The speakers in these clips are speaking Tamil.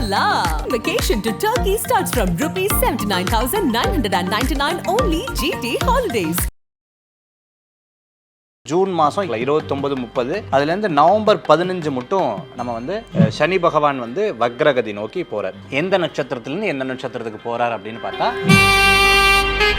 Voila! Vacation to Turkey starts from rupees 79,999 only GT Holidays. June மாதம் இருபத்தொம்பது முப்பது அதுலேருந்து நவம்பர் பதினஞ்சு மட்டும் நம்ம வந்து சனி பகவான் வந்து வக்ரகதி நோக்கி போகிறார் எந்த நட்சத்திரத்துலேருந்து எந்த நட்சத்திரத்துக்கு போகிறார் அப்படின்னு பார்த்தா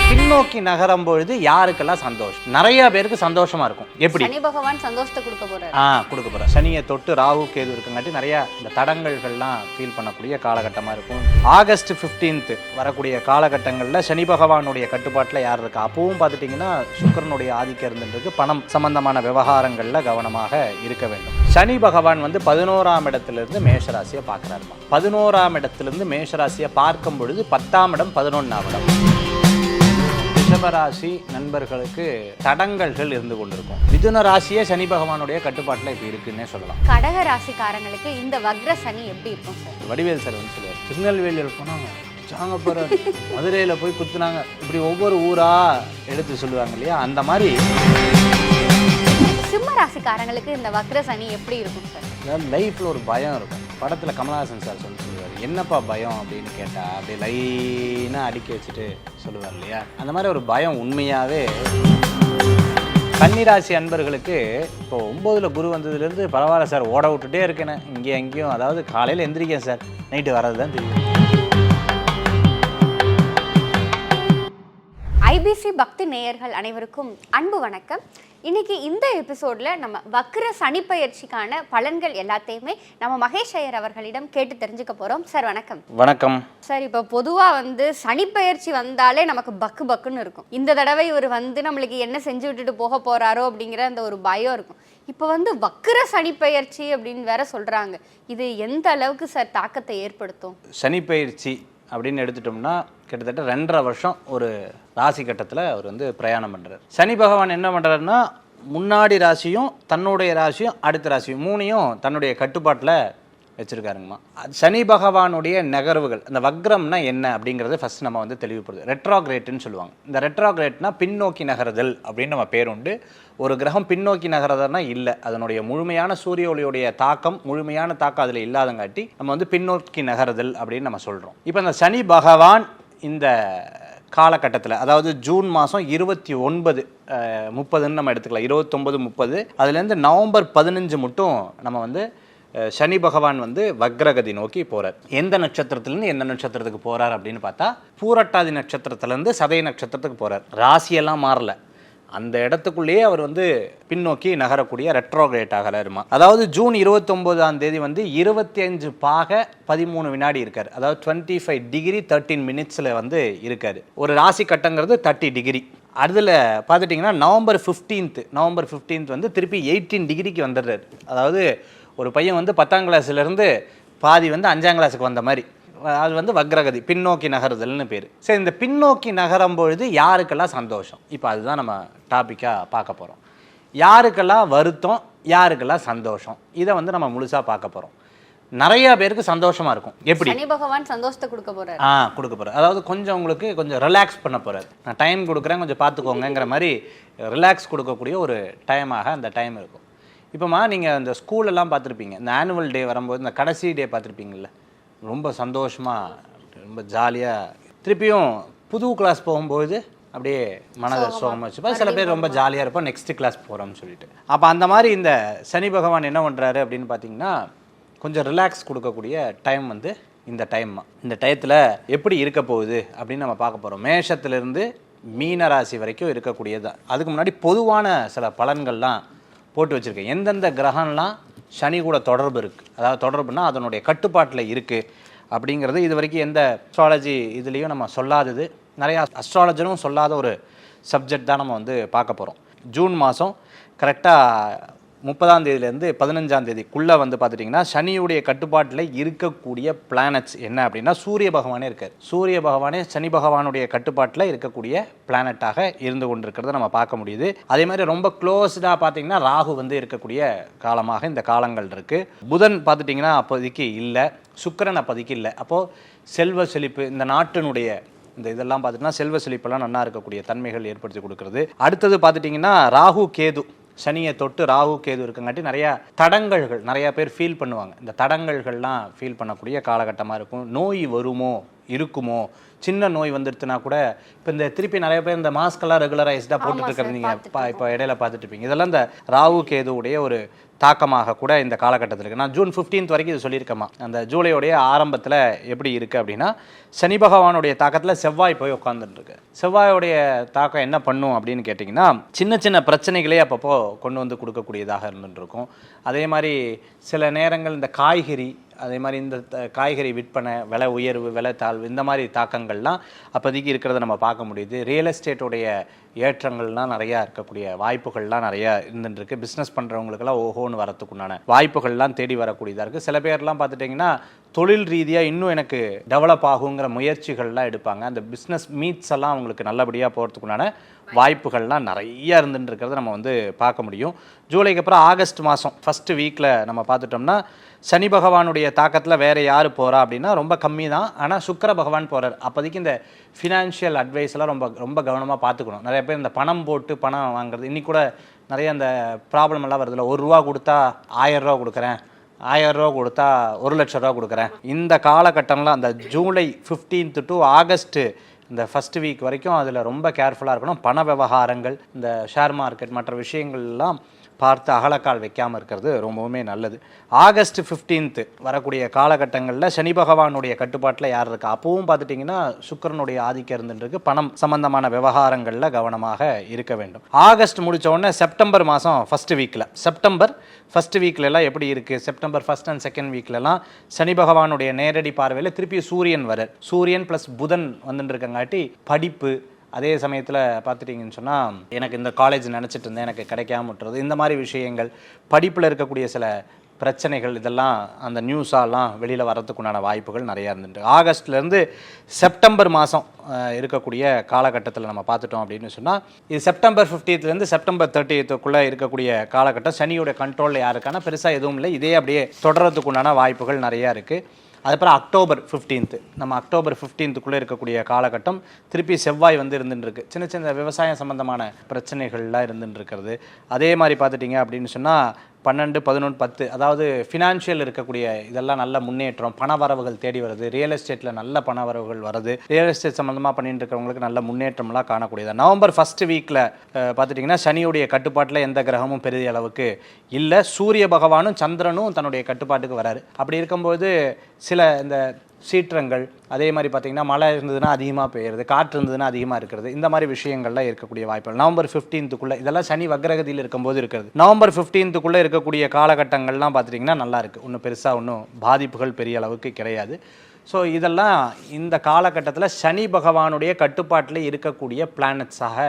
பின்னோக்கி நகரும் பொழுது யாருக்கெல்லாம் சந்தோஷம் நிறைய பேருக்கு சந்தோஷமா இருக்கும். எப்படி? சனி பகவான் சந்தோஷத்தை கொடுக்க போறாரு. ஆ கொடுக்க போகிறேன் சனியை தொட்டு ராகு கேது இருக்குங்காட்டி நிறைய இந்த தடங்கல்கள்லாம் ஃபீல் பண்ணக்கூடிய காலகட்டமாக இருக்கும். ஆகஸ்ட் 15th வரக்கூடிய காலகட்டங்களில் சனி பகவானுடைய கட்டுப்பாட்டில் யார் இருக்கா? அப்பவும் பார்த்துட்டிங்கன்னா சுக்கிரனுடைய ஆதிக்கம் இருந்துருக்கு பணம் சம்பந்தமான விவகாரங்களில் கவனமாக இருக்க வேண்டும். சனி பகவான் வந்து பதினோராம் இடத்திலிருந்து மேஷராசியை பார்க்குறாருமா? பதினோராம் இடத்திலிருந்து மேஷராசியை பார்க்கும் பொழுது பத்தாம் இடம் பதினொன்றாம் இடம். ரிஷபராசி நண்பர்களுக்கு தடங்கல்கள் இருந்து கொண்டிருக்கும். மிதுன ராசியே சனி பகவானுடைய கட்டுப்பாட்டில் இப்போ இருக்குன்னே சொல்லலாம். கடக ராசிக்காரங்களுக்கு இந்த வக்ர சனி எப்படி இருக்கும்? சார் வடிவேல் சார் வந்து சொல்லுவார். திருநெல்வேலியில் போனாங்க சாங்க போகிற மதுரையில் போய் குத்துனாங்க. இப்படி ஒவ்வொரு ஊரா எடுத்து சொல்லுவாங்க இல்லையா? அந்த மாதிரி. சிம்ம ராசிக்காரங்களுக்கு இந்த வக்ர சனி எப்படி இருக்கும் சார்? லைஃப்பில் ஒரு பயம் இருக்கும். படத்தில் கமலஹாசன் சார் சொல்லி சொல்லுவார். என்னப்பா பயம் அப்படின்னு கேட்டால் அப்படியே லைனாக அடுக்கி வச்சுட்டு சொல்லுவார் இல்லையா? அந்த மாதிரி ஒரு பயம் உண்மையாகவே கன்னிராசி அன்பர்களுக்கு இப்போ ஒம்போதில் குரு வந்ததுலேருந்து பரவாயில்ல சார் ஓட விட்டுட்டே இருக்கேன்னு. இங்கே எங்கேயும் அதாவது காலையில் எந்திரிக்கேன் சார். நைட்டு வர்றது தான் தெரியும். ஐபிசி பக்தி நேயர்கள் அனைவருக்கும் அன்பு வணக்கம். இன்னைக்கு இந்த எபிசோட்ல நம்ம வக்ர சனி பயிற்சிக்கான பலன்கள் எல்லாத்தையுமே நம்ம மகேஷ் ஐயர் அவர்களிடம் கேட்டு தெரிஞ்சுக்க போறோம். சார் வணக்கம். வணக்கம். சார் இப்போ பொதுவாக வந்து சனி பயிற்சி வந்தாலே நமக்கு பக்கு பக்குன்னு இருக்கும். இந்த தடவை இவர் வந்து நம்மளுக்கு என்ன செஞ்சு விட்டுட்டு போக போறாரோ அப்படிங்கிற அந்த ஒரு பயம் இருக்கும். இப்போ வந்து வக்ர சனி பயிற்சி அப்படின்னு வேற சொல்றாங்க. இது எந்த அளவுக்கு சார் தாக்கத்தை ஏற்படுத்தும்? சனி பயிற்சி அப்படின்னு எடுத்துட்டோம்னா கிட்டத்தட்ட ரெண்டரை வருஷம் ஒரு ராசி கட்டத்தில் அவர் வந்து பிரயாணம் பண்ணுறார் சனி பகவான் என்ன பண்ணுறாருன்னா முன்னாடி ராசியும் தன்னுடைய ராசியும் அடுத்த ராசியும் மூணையும் தன்னுடைய கட்டுப்பாட்டில் வச்சுருக்காருங்கம்மா. சனி பகவானுடைய நகர்வுகள். அந்த வக்ரம்னா என்ன அப்படிங்கிறத ஃபஸ்ட் நம்ம வந்து தெளிவுபடுது ரெட்ராக்ரேட்டுன்னு சொல்லுவாங்க. இந்த ரெட்ராக்ரேட்னா பின்னோக்கி நகருதல் அப்படின்னு நம்ம பேர் உண்டு. ஒரு கிரகம் பின்னோக்கி நகரதுன்னா இல்லை. அதனுடைய முழுமையான சூரிய ஒளியுடைய தாக்கம் முழுமையான தாக்கம் அதில் இல்லாதங்காட்டி நம்ம வந்து பின்னோக்கி நகருதல் அப்படின்னு நம்ம சொல்கிறோம் இப்போ இந்த சனி பகவான் இந்த காலகட்டத்தில் அதாவது ஜூன் மாதம் இருபத்தி ஒன்பது முப்பதுன்னு நம்ம எடுத்துக்கலாம். இருபத்தொம்பது முப்பது. அதுலேருந்து நவம்பர் பதினஞ்சு மட்டும் நம்ம வந்து சனி பகவான் வந்து வக்ரகதி நோக்கி போகிறார் எந்த நட்சத்திரத்துலேருந்து எந்த நட்சத்திரத்துக்கு போகிறார் அப்படின்னு பார்த்தா பூரட்டாதி நட்சத்திரத்துலேருந்து சதய நட்சத்திரத்துக்கு போகிறார் ராசியெல்லாம் மாறல. அந்த இடத்துக்குள்ளேயே அவர் வந்து பின்னோக்கி நகரக்கூடிய ரெட்ரோகிரேட் ஆகிறாருமா அதாவது ஜூன் இருபத்தொம்போதாம் தேதி வந்து இருபத்தி அஞ்சு பாக பதிமூணு வினாடி இருக்கார். அதாவது டுவெண்ட்டி ஃபைவ் டிகிரி தேர்ட்டீன் மினிட்ஸில் வந்து இருக்கார். ஒரு ராசி கட்டங்கிறது தேர்ட்டி டிகிரி அதில் பார்த்துட்டிங்கன்னா நவம்பர் 15th நவம்பர் 15th வந்து திருப்பி எயிட்டீன் டிகிரிக்கு வந்துடுறாரு. அதாவது ஒரு பையன் வந்து பத்தாம் கிளாஸ்லேருந்து பாதி வந்து அஞ்சாம் கிளாஸுக்கு வந்த மாதிரி. அது வந்து வக்ரகதி பின்னோக்கி நகருதல்னு பேர். சரி இந்த பின்னோக்கி நகரும் பொழுது யாருக்கெல்லாம் சந்தோஷம்? இப்போ அதுதான் நம்ம டாப்பிக்காக பார்க்க போகிறோம் யாருக்கெல்லாம் வருத்தம் யாருக்கெல்லாம் சந்தோஷம்? இதை வந்து நம்ம முழுசாக பார்க்க போகிறோம் நிறைய பேருக்கு சந்தோஷமாக இருக்கும். எப்படி? சனி பகவான் சந்தோஷத்தை கொடுக்க போறாரு. ஆ கொடுக்க போகிறார் அதாவது கொஞ்சம் உங்களுக்கு கொஞ்சம் ரிலாக்ஸ் பண்ண போகிறார் நான் டைம் கொடுக்குறேன் கொஞ்சம் பார்த்துக்கோங்கங்கிற மாதிரி ரிலாக்ஸ் கொடுக்கக்கூடிய ஒரு டைமாக அந்த டைம் இருக்கும். இப்போமா நீங்கள் இந்த ஸ்கூலெல்லாம் பார்த்துருப்பீங்க. இந்த ஆனுவல் டே வரும்போது இந்த கடைசி டே பார்த்துருப்பீங்கள்ல ரொம்ப சந்தோஷமாக ரொம்ப ஜாலியாக திருப்பியும் புது கிளாஸ் போகும்போது அப்படியே மனதை சோகமாக வச்சுப்பா சில பேர் ரொம்ப ஜாலியாக இருப்போம் நெக்ஸ்ட் கிளாஸ் போகிறோம்னு சொல்லிட்டு. அப்போ அந்த மாதிரி இந்த சனி பகவான் என்ன பண்ணுறாரு அப்படின்னு பார்த்தீங்கன்னா கொஞ்சம் ரிலாக்ஸ் கொடுக்கக்கூடிய டைம் வந்து இந்த டைம் இந்த டயத்தில் எப்படி இருக்க போகுது அப்படின்னு நம்ம பார்க்க போகிறோம் மேஷத்துலேருந்து மீன ராசி வரைக்கும் இருக்கக்கூடியது தான். அதுக்கு முன்னாடி பொதுவான சில பலன்கள்லாம் போட்டு வச்சுருக்கேன். எந்தெந்த கிரகம்லாம் சனி கூட தொடர்பு இருக்குது அதாவது தொடர்புனா அதனுடைய கட்டுப்பாட்டில் இருக்குது அப்படிங்கிறது இது வரைக்கும் எந்த அஸ்ட்ராலஜி இதுலேயும் நம்ம சொல்லாதது. நிறையா அஸ்ட்ராலஜரும் சொல்லாத ஒரு சப்ஜெக்ட் தான் நம்ம வந்து பார்க்க போகிறோம் ஜூன் மாதம் கரெக்டாக முப்பதாம் தேதியிலேருந்து பதினஞ்சாம் தேதிக்குள்ளே வந்து பார்த்துட்டிங்கன்னா சனியுடைய கட்டுப்பாட்டில் இருக்கக்கூடிய பிளானட்ஸ் என்ன அப்படின்னா சூரிய பகவானே இருக்கார். சூரிய பகவானே சனி பகவானுடைய கட்டுப்பாட்டில் இருக்கக்கூடிய பிளானட்டாக இருந்து கொண்டிருக்கிறத நம்ம பார்க்க முடியுது. அதே மாதிரி ரொம்ப க்ளோஸ்டாக பார்த்தீங்கன்னா ராகு வந்து இருக்கக்கூடிய காலமாக இந்த காலங்கள் இருக்குது புதன் பார்த்துட்டிங்கன்னா அப்போதைக்கு இல்லை. சுக்கரன் அப்போதைக்கு இல்லை. அப்போது செல்வ செழிப்பு இந்த நாட்டினுடைய இந்த இதெல்லாம் பார்த்துட்டிங்கன்னா செல்வ செழிப்பெல்லாம் நல்லா இருக்கக்கூடிய தன்மைகள் ஏற்படுத்தி கொடுக்குறது. அடுத்தது பார்த்துட்டிங்கன்னா ராகு கேது. சனியை தொட்டு ராகு கேது இருக்கங்காட்டி நிறையா தடங்கல்கள் நிறையா பேர் ஃபீல் பண்ணுவாங்க. இந்த தடங்கல்கள்லாம் ஃபீல் பண்ணக்கூடிய காலகட்டமாக இருக்கும். நோய் வருமோ இருக்குமோ சின்ன நோய் வந்துடுத்துனா கூட இப்போ இந்த திருப்பி நிறைய பேர் இந்த மாஸ்கெல்லாம் ரெகுலரைஸ்டாக போட்டுட்டு நீங்கள் இப்போ இடையில பார்த்துட்டு இருப்பீங்க. இதெல்லாம் இந்த ராகு கேதுவுடைய ஒரு தாக்கமாக கூட இந்த காலகட்டத்தில் இருக்குது நான் ஜூன் 15th வரைக்கும் இது சொல்லியிருக்கேம்மா. அந்த ஜூலையோடைய ஆரம்பத்தில் எப்படி இருக்குது அப்படின்னா சனி பகவானுடைய தாக்கத்தில் செவ்வாய் போய் உட்காந்துருக்கு செவ்வாயோடைய தாக்கம் என்ன பண்ணும் அப்படின்னு கேட்டிங்கன்னா சின்ன சின்ன பிரச்சனைகளே அப்பப்போ கொண்டு வந்து கொடுக்கக்கூடியதாக இருக்கும். அதே மாதிரி சில நேரங்கள் இந்த காய்கறி அதே மாதிரி இந்த த- காய்கறி விற்பனை விலை உயர்வு விலை தாழ்வு இந்த மாதிரி தாக்கங்கள்லாம் அப்போதைக்கு இருக்கிறத நம்ம பார்க்க முடியுது. ரியல் எஸ்டேட்டுடைய ஏற்றங்கள்லாம் நிறையா இருக்கக்கூடிய வாய்ப்புகள்லாம் நிறையா இருந்துட்டுருக்கு. பிஸ்னஸ் பண்ணுறவங்களுக்கெல்லாம் ஓஹோன்னு வரத்துக்குண்டான வாய்ப்புகள்லாம் தேடி வரக்கூடியதாக இருக்குது சில பேர்லாம் பார்த்துட்டிங்கன்னா தொழில் ரீதியாக இன்னும் எனக்கு டெவலப் ஆகுங்கிற முயற்சிகள்லாம் எடுப்பாங்க. அந்த பிஸ்னஸ் மீட்ஸ் எல்லாம் அவங்களுக்கு நல்லபடியாக போகிறதுக்குண்டான வாய்ப்புகள்லாம் நிறையா இருந்துட்டு இருக்கிறத நம்ம வந்து பார்க்க முடியும். ஜூலைக்கு அப்புறம் ஆகஸ்ட் மாதம் ஃபஸ்ட்டு வீக்கில் நம்ம பார்த்துட்டோம்னா சனி பகவானுடைய தாக்கத்தில் வேறு யார் போகிறா அப்படின்னா ரொம்ப கம்மி தான் ஆனால் சுக்கர பகவான் போகிறார் அப்போதைக்கு இந்த ஃபினான்ஷியல் அட்வைஸ்லாம் ரொம்ப ரொம்ப கவனமாக பார்த்துக்கணும். நிறைய பேர் இந்த பணம் போட்டு பணம் வாங்குறது இன்னி கூட நிறைய அந்த ப்ராப்ளம் எல்லாம் வருதுல்ல. ஒரு ரூபா கொடுத்தா ஆயரூவா கொடுக்குறேன். ஆயிரம் ரூபா கொடுத்தா ஒரு லட்ச ரூபா கொடுக்குறேன். இந்த காலகட்டம்லாம் அந்த ஜூலை 15th டு ஆகஸ்ட்டு இந்த ஃபஸ்ட் வீக் வரைக்கும் அதில் ரொம்ப கேர்ஃபுல்லாக இருக்கணும். பண விவகாரங்கள் இந்த ஷேர் மார்க்கெட் மற்ற விஷயங்கள்லாம் பார்த்து அகலக்கால் வைக்காமல் இருக்கிறது ரொம்பவுமே நல்லது. ஆகஸ்ட் 15th வரக்கூடிய காலகட்டங்களில் சனி பகவானுடைய கட்டுப்பாட்டில் யார் இருக்கா? அப்பவும் பார்த்துட்டிங்கன்னா சுக்கிரனுடைய ஆதிக்கம் இருந்துருக்கு பணம் சம்பந்தமான விவகாரங்களில் கவனமாக இருக்க வேண்டும். ஆகஸ்ட் முடித்த உடனே செப்டம்பர் மாதம் ஃபஸ்ட்டு வீக்கில் செப்டம்பர் ஃபர்ஸ்ட் வீக்லலாம் எப்படி இருக்குது செப்டம்பர் ஃபர்ஸ்ட் அண்ட் செகண்ட் வீக்லலாம் சனி பகவானுடைய நேரடி பார்வையில் திருப்பி சூரியன் வர சூரியன் ப்ளஸ் புதன் வந்துட்டு இருக்கங்காட்டி படிப்பு அதே சமயத்தில் பார்த்துட்டிங்கன்னு சொன்னால் எனக்கு இந்த காலேஜ் நினச்சிட்டு இருந்தேன் எனக்கு கிடைக்காம விட்டுறது. இந்த மாதிரி விஷயங்கள் படிப்பில் இருக்கக்கூடிய சில பிரச்சனைகள் இதெல்லாம் அந்த நியூஸாலாம் வெளியில் வரத்துக்குண்டான வாய்ப்புகள் நிறையா இருந்துட்டு. ஆகஸ்ட்லேருந்து செப்டம்பர் மாதம் இருக்கக்கூடிய காலகட்டத்தில் நம்ம பார்த்துட்டோம் அப்படின்னு சொன்னால் இது செப்டம்பர் ஃபிஃப்டீத்துலேருந்து செப்டம்பர் தேர்ட்டியத்துக்குள்ளே இருக்கக்கூடிய காலகட்டம். சனியோட கண்ட்ரோலில் யாருக்கான பெருசாக எதுவும் இல்லை. இதே அப்படியே தொடர்றதுக்குண்டான வாய்ப்புகள் நிறையா இருக்குது அதுக்கப்புறம் அக்டோபர் 15th நம்ம அக்டோபர் 15க்குள்ளே இருக்கக்கூடிய காலகட்டம் திருப்பி செவ்வாய் வந்து இருந்துட்டு சின்ன சின்ன விவசாயம் சம்பந்தமான பிரச்சனைகள்லாம் இருந்துட்டு இருக்கிறது அதே மாதிரி பார்த்துட்டிங்க அப்படின்னு சொன்னால் பன்னெண்டு பதினொன்று பத்து. அதாவது ஃபினான்ஷியல் இருக்கக்கூடிய இதெல்லாம் நல்ல முன்னேற்றம் பண வரவுகள் தேடி வருது. ரியல் எஸ்டேட்டில் நல்ல பண வரவுகள் வருது. ரியல் எஸ்டேட் சம்மந்தமாக பண்ணிட்டு இருக்கிறவங்களுக்கு நல்ல முன்னேற்றம்லாம் காணக்கூடியது. நவம்பர் ஃபர்ஸ்ட் வீக்கில் பார்த்துட்டிங்கன்னா சனியுடைய கட்டுப்பாட்டில் எந்த கிரகமும் பெரிய அளவுக்கு இல்லை. சூரிய பகவானும் சந்திரனும் தன்னுடைய கட்டுப்பாட்டுக்கு வராரு. அப்படி இருக்கும்போது சில இந்த சீற்றங்கள் அதே மாதிரி பார்த்தீங்கன்னா மழை இருந்ததுன்னா அதிகமாக பெய்யுறது காற்று இருந்ததுன்னா அதிகமாக இருக்கிறது இந்த மாதிரி விஷயங்கள்லாம் இருக்கக்கூடிய வாய்ப்புகள். நவம்பர் ஃபிஃப்டீன்த்துக்குள்ளே இதெல்லாம் சனி வக்ரகதியில் இருக்கும்போது இருக்கிறது. நவம்பர் ஃபிஃப்டீன்த்துக்குள்ளே இருக்கக்கூடிய காலகட்டங்கள்லாம் பார்த்துட்டிங்கன்னா நல்லா இருக்குது ஒன்றும் பெருசாக ஒன்றும் பாதிப்புகள் பெரிய அளவுக்கு கிடையாது. ஸோ இதெல்லாம் இந்த காலகட்டத்தில் சனி பகவானுடைய கட்டுப்பாட்டில் இருக்கக்கூடிய பிளானட்ஸாக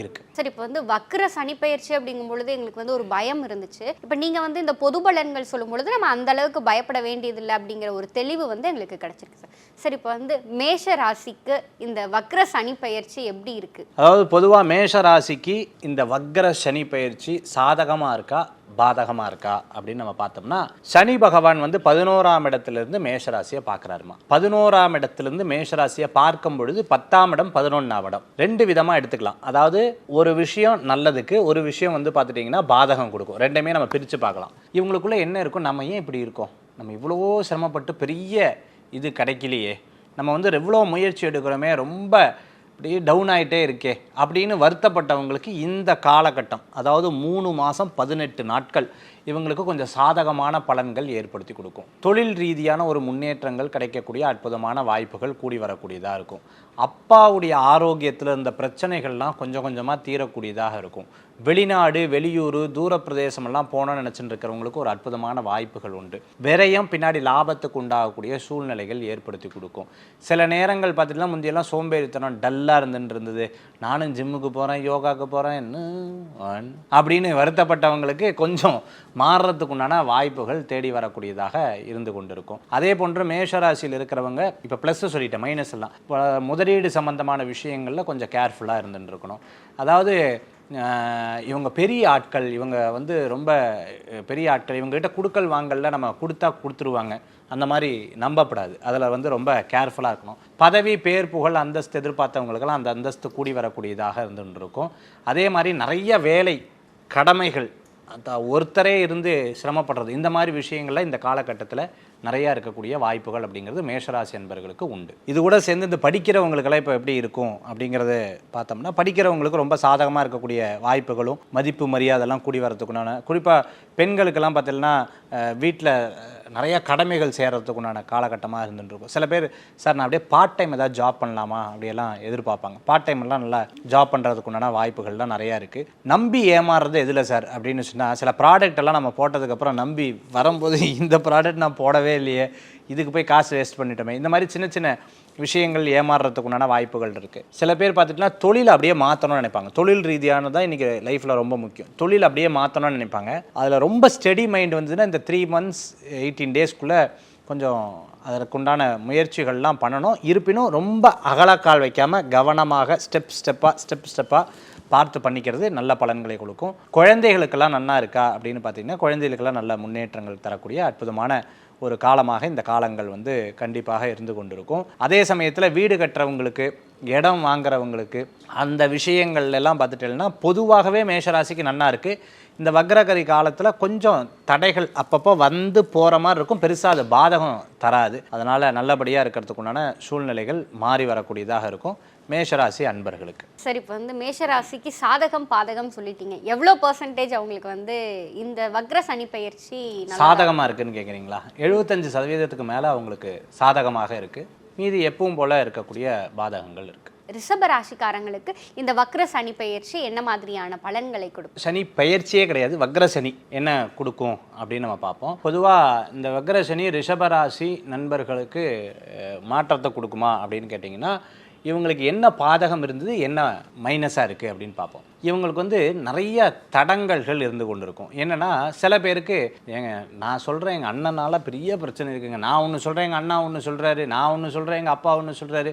இருக்குது சரி இப்போ வந்து வக்ர சனிப்பெயர்ச்சி அப்படிங்கும் பொழுது எங்களுக்கு வந்து ஒரு பயம் இருந்துச்சு. இப்போ நீங்க வந்து இந்த பொது பலன்கள் சொல்லும் பொழுது நம்ம அந்த அளவுக்கு பயப்பட வேண்டியதில்லை அப்படிங்கிற ஒரு தெளிவு வந்து எங்களுக்கு கிடைச்சிருக்கு சார். சரி இப்போ வந்து மேஷ ராசிக்கு இந்த வக்ர சனிப்பெயர்ச்சி எப்படி இருக்கு? அதாவது பொதுவாக மேஷ ராசிக்கு இந்த வக்ர சனி பயிற்சி சாதகமாக இருக்கா? பாதகமாக இருக்கா அப்படின்னு நம்ம பார்த்தோம்னா சனி பகவான் வந்து பதினோராம் இடத்துலேருந்து மேஷராசியை பார்க்குறாருமா. பதினோராம் இடத்துலேருந்து மேஷராசியை பார்க்கும் பொழுது பத்தாம் இடம் பதினொன்றாம் இடம். ரெண்டு விதமாக எடுத்துக்கலாம். அதாவது ஒரு விஷயம் நல்லதுக்கு ஒரு விஷயம் வந்து பார்த்துட்டிங்கன்னா பாதகம் கொடுக்கும். ரெண்டுமே நம்ம பிரித்து பார்க்கலாம். இவங்களுக்குள்ளே என்ன இருக்கும் நம்ம ஏன் இப்படி இருக்கோம்? நம்ம இவ்வளோ சிரமப்பட்டு பெரிய இது கிடைக்கலையே. நம்ம வந்து எவ்வளோ முயற்சி எடுக்கிறோமே ரொம்ப அப்படியே டவுன் ஆகிட்டே இருக்கே அப்படின்னு வருத்தப்பட்டவங்களுக்கு இந்த காலகட்டம் அதாவது மூணு மாதம் பதினெட்டு நாட்கள் இவங்களுக்கு கொஞ்சம் சாதகமான பலன்கள் ஏற்படுத்தி கொடுக்கும். தொழில் ரீதியான ஒரு முன்னேற்றங்கள் கிடைக்கக்கூடிய அற்புதமான வாய்ப்புகள் கூடி வரக்கூடியதாக இருக்கும். அப்பாவுடைய ஆரோக்கியத்தில் இருந்த பிரச்சனைகள்லாம் கொஞ்சம் கொஞ்சமாக தீரக்கூடியதாக இருக்கும். வெளிநாடு வெளியூர் தூர பிரதேசமெல்லாம் போனோம்னு நினச்சிட்டு இருக்கிறவங்களுக்கு ஒரு அற்புதமான வாய்ப்புகள் உண்டு. விரயம் பின்னாடி லாபத்துக்கு உண்டாகக்கூடிய சூழ்நிலைகள் ஏற்படுத்தி கொடுக்கும். சில நேரங்கள் பார்த்துட்டுலாம் முந்தையெல்லாம் சோம்பேறித்தனம் டல்லாக இருந்துட்டு இருந்தது நானும் ஜிம்முக்கு போகிறேன் யோகாவுக்கு போகிறேன் அப்படின்னு வருத்தப்பட்டவங்களுக்கு கொஞ்சம் மாறுறதுக்குண்டான வாய்ப்புகள் தேடி வரக்கூடியதாக இருந்து கொண்டிருக்கும். அதே போன்று மேஷராசியில் இருக்கிறவங்க இப்போ ப்ளஸ் சொல்லிட்டேன் மைனஸ் எல்லாம். இப்போ முதலீடு சம்பந்தமான விஷயங்களில் கொஞ்சம் கேர்ஃபுல்லாக இருந்துட்டு இருக்கணும் அதாவது இவங்க பெரிய ஆட்கள் இவங்க வந்து ரொம்ப பெரிய ஆட்கள் இவங்ககிட்ட கொடுக்கல் வாங்கல நம்ம கொடுத்தா கொடுத்துருவாங்க. அந்த மாதிரி நம்பப்படாது. அதில் வந்து ரொம்ப கேர்ஃபுல்லாக இருக்கணும். பதவி பேர் புகழ் அந்தஸ்து எதிர்பார்த்தவங்களுக்கெல்லாம் அந்த அந்தஸ்து கூடி வரக்கூடியதாக இருந்துட்டு இருக்கும் அதே மாதிரி நிறைய வேலை கடமைகள் ஒருத்தரே இருந்து சிரமப்படுறது. இந்த மாதிரி விஷயங்கள்லாம் இந்த காலகட்டத்தில் நிறையா இருக்கக்கூடிய வாய்ப்புகள் அப்படிங்கிறது மேஷராசி என்பர்களுக்கு உண்டு. இது கூட சேர்ந்து இந்த படிக்கிறவங்களுக்கெல்லாம் இப்போ எப்படி இருக்கும் அப்படிங்கிறத பார்த்தோம்னா படிக்கிறவங்களுக்கு ரொம்ப சாதகமாக இருக்கக்கூடிய வாய்ப்புகளும் மதிப்பு மரியாதைலாம் கூடி வரதுக்குண்டான குறிப்பாக பெண்களுக்கெல்லாம் பார்த்தீங்கன்னா வீட்டில் நிறையா கடமைகள் சேர்றதுக்குண்டான காலகட்டமாக இருந்துட்டு இருக்கும் சில பேர் சார் நான் அப்படியே பார்ட் டைம் ஏதாவது ஜாப் பண்ணலாமா? அப்படியெல்லாம் எதிர்பார்ப்பாங்க. பார்ட் டைம்லாம் நல்லா ஜாப் பண்ணுறதுக்குண்டான வாய்ப்புகள்லாம் நிறையா இருக்குது நம்பி ஏமாறுறது எதில் சார்? அப்படின்னு சொன்னால் சில ப்ராடக்ட் எல்லாம் நம்ம போட்டதுக்கப்புறம் நம்பி வரும்போது இந்த ப்ராடக்ட் நான் போடவே இல்லையே இதுக்கு போய் காசு வேஸ்ட் பண்ணிட்டோமே. இந்த மாதிரி சின்ன சின்ன விஷயங்கள் ஏமாறுறதுக்குண்டான வாய்ப்புகள் இருக்குது சில பேர் பார்த்துட்டுனா தொழில் அப்படியே மாற்றணும்னு நினைப்பாங்க. தொழில் ரீதியானதான் இன்றைக்கி லைஃப்பில் ரொம்ப முக்கியம். தொழில் அப்படியே மாற்றணும்னு நினைப்பாங்க. அதில் ரொம்ப ஸ்டெடி மைண்ட் வந்துன்னா இந்த த்ரீ மந்த்ஸ் எயிட்டீன் டேஸ்க்குள்ளே கொஞ்சம் அதற்குண்டான முயற்சிகள்லாம் பண்ணணும். இருப்பினும் ரொம்ப அகலக்கால் வைக்காமல் கவனமாக ஸ்டெப் ஸ்டெப்பாக ஸ்டெப் ஸ்டெப்பாக பார்த்து பண்ணிக்கிறது நல்ல பலன்களை கொடுக்கும். குழந்தைகளுக்கெல்லாம் நல்லா இருக்கா அப்படின்னு பார்த்தீங்கன்னா குழந்தைகளுக்கெல்லாம் நல்ல முன்னேற்றங்கள் தரக்கூடிய அற்புதமான ஒரு காலமாக இந்த காலங்கள் வந்து கண்டிப்பாக இருந்து கொண்டிருக்கும். அதே சமயத்தில் வீடு கட்டுறவங்களுக்கு இடம் வாங்குறவங்களுக்கு அந்த விஷயங்கள் எல்லாம் பார்த்துட்டேன்னா பொதுவாகவே மேஷராசிக்கு நல்லா இருக்குது இந்த வக்ரகரி காலத்தில் கொஞ்சம் தடைகள் அப்பப்போ வந்து போகிற மாதிரி இருக்கும். பெருசாக அது பாதகம் தராது. அதனால் நல்லபடியாக இருக்கிறதுக்குண்டான சூழ்நிலைகள் மாறி வரக்கூடியதாக இருக்கும். மேஷராசி அன்பர்களுக்கு. சரி இப்போ வந்து மேஷராசிக்கு சாதகம் பாதகம் சொல்லிட்டீங்க. எவ்வளோ பர்சன்டேஜ் அவங்களுக்கு வந்து இந்த வக்ர சனி பயிற்சி சாதகமாக இருக்குன்னு கேட்குறீங்களா எழுபத்தஞ்சு சதவீதத்துக்கு மேலே அவங்களுக்கு சாதகமாக இருக்குது மீதி எப்பவும் போல் இருக்கக்கூடிய பாதகங்கள் இருக்குது ரிஷப ராசிக்காரங்களுக்கு இந்த வக்ர சனி பயிற்சி என்ன மாதிரியான பலன்களை கொடுக்கும்? சனி பயிற்சியே கிடையாது. வக்ர சனி என்ன கொடுக்கும் அப்படின்னு நம்ம பார்ப்போம். பொதுவாக இந்த வக்ர சனி ரிஷபராசி நண்பர்களுக்கு அஹ், மாற்றத்தை கொடுக்குமா அப்படின்னு கேட்டிங்கன்னா இவங்களுக்கு என்ன பாதகம் இருந்தது என்ன மைனஸாக இருக்குது அப்படின்னு பார்ப்போம். இவங்களுக்கு வந்து நிறைய தடங்கல்கள் இருந்து கொண்டு இருக்கும் என்னென்னா சில பேருக்கு ஏங்க நான் சொல்கிறேன் எங்கள் அண்ணனால் பெரிய பிரச்சனை இருக்குங்க. நான் ஒன்று சொல்கிறேன் எங்கள் அண்ணா ஒன்று சொல்கிறாரு நான் ஒன்று சொல்கிறேன் எங்கள் அப்பா ஒன்று சொல்கிறாரு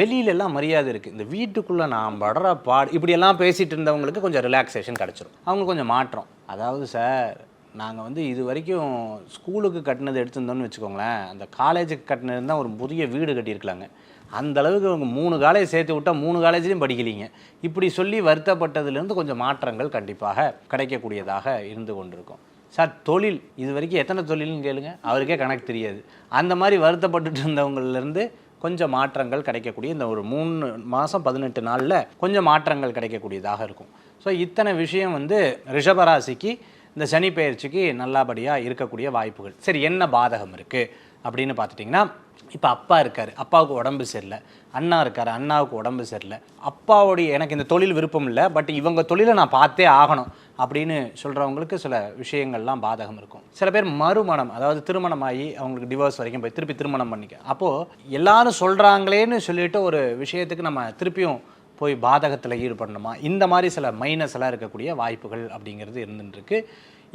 வெளியிலெல்லாம் மரியாதை இருக்குது இந்த வீட்டுக்குள்ளே நான் படுற பாடு இப்படியெல்லாம் பேசிகிட்டு இருந்தவங்களுக்கு கொஞ்சம் ரிலாக்ஸேஷன் கிடச்சிரும். அவங்க கொஞ்சம் மாற்றம். அதாவது சார் நாங்கள் வந்து இது வரைக்கும் ஸ்கூலுக்கு கட்டினது எடுத்திருந்தோம்னு வச்சுக்கோங்களேன். அந்த காலேஜுக்கு கட்டினது தான் ஒரு புதிய வீடு கட்டியிருக்கலாங்க. அந்த அளவுக்கு அவங்க மூணு காலேஜ் சேர்த்து விட்டால் மூணு காலேஜ்லையும் படிக்கலீங்க. இப்படி சொல்லி வருத்தப்பட்டதுலேருந்து கொஞ்சம் மாற்றங்கள் கண்டிப்பாக கிடைக்கக்கூடியதாக இருந்து கொண்டிருக்கும். சார் தொழில் இது வரைக்கும் எத்தனை தொழில்னு கேளுங்க. அவருக்கே கணக்கு தெரியாது. அந்த மாதிரி வருத்தப்பட்டுட்டு இருந்தவங்கலேருந்து கொஞ்சம் மாற்றங்கள் கிடைக்கக்கூடிய இந்த ஒரு மூணு மாதம் பதினெட்டு நாளில் கொஞ்சம் மாற்றங்கள் கிடைக்கக்கூடியதாக இருக்கும். ஸோ இத்தனை விஷயம் வந்து ரிஷபராசிக்கு இந்த சனி பயிற்சிக்கு நல்லபடியாக இருக்கக்கூடிய வாய்ப்புகள். சரி என்ன பாதகம் இருக்குது அப்படின்னு பார்த்துட்டிங்கன்னா இப்போ அப்பா இருக்கார். அப்பாவுக்கு உடம்பு சரியில்லை. அண்ணா இருக்கார். அண்ணாவுக்கு உடம்பு சரியில்லை. அப்பாவுடைய எனக்கு இந்த தொழில் விருப்பம் இல்லை. பட் இவங்க தொழிலை நான் பார்த்தே ஆகணும் அப்படின்னு சொல்கிறவங்களுக்கு சில விஷயங்கள்லாம் பாதகம் இருக்கும். சில பேர் மறுமணம் அதாவது திருமணமாகி அவங்களுக்கு டிவோர்ஸ் வரைக்கும் போய் திருப்பி திருமணம் பண்ணிக்க. அப்போது எல்லாரும் சொல்கிறாங்களேன்னு சொல்லிட்டு ஒரு விஷயத்துக்கு நம்ம திருப்பியும் போய் பாதகத்தில் ஈடுபடணுமா? இந்த மாதிரி சில மைனஸ் எல்லாம் இருக்கக்கூடிய வாய்ப்புகள் அப்படிங்கிறது இருந்துட்டுருக்கு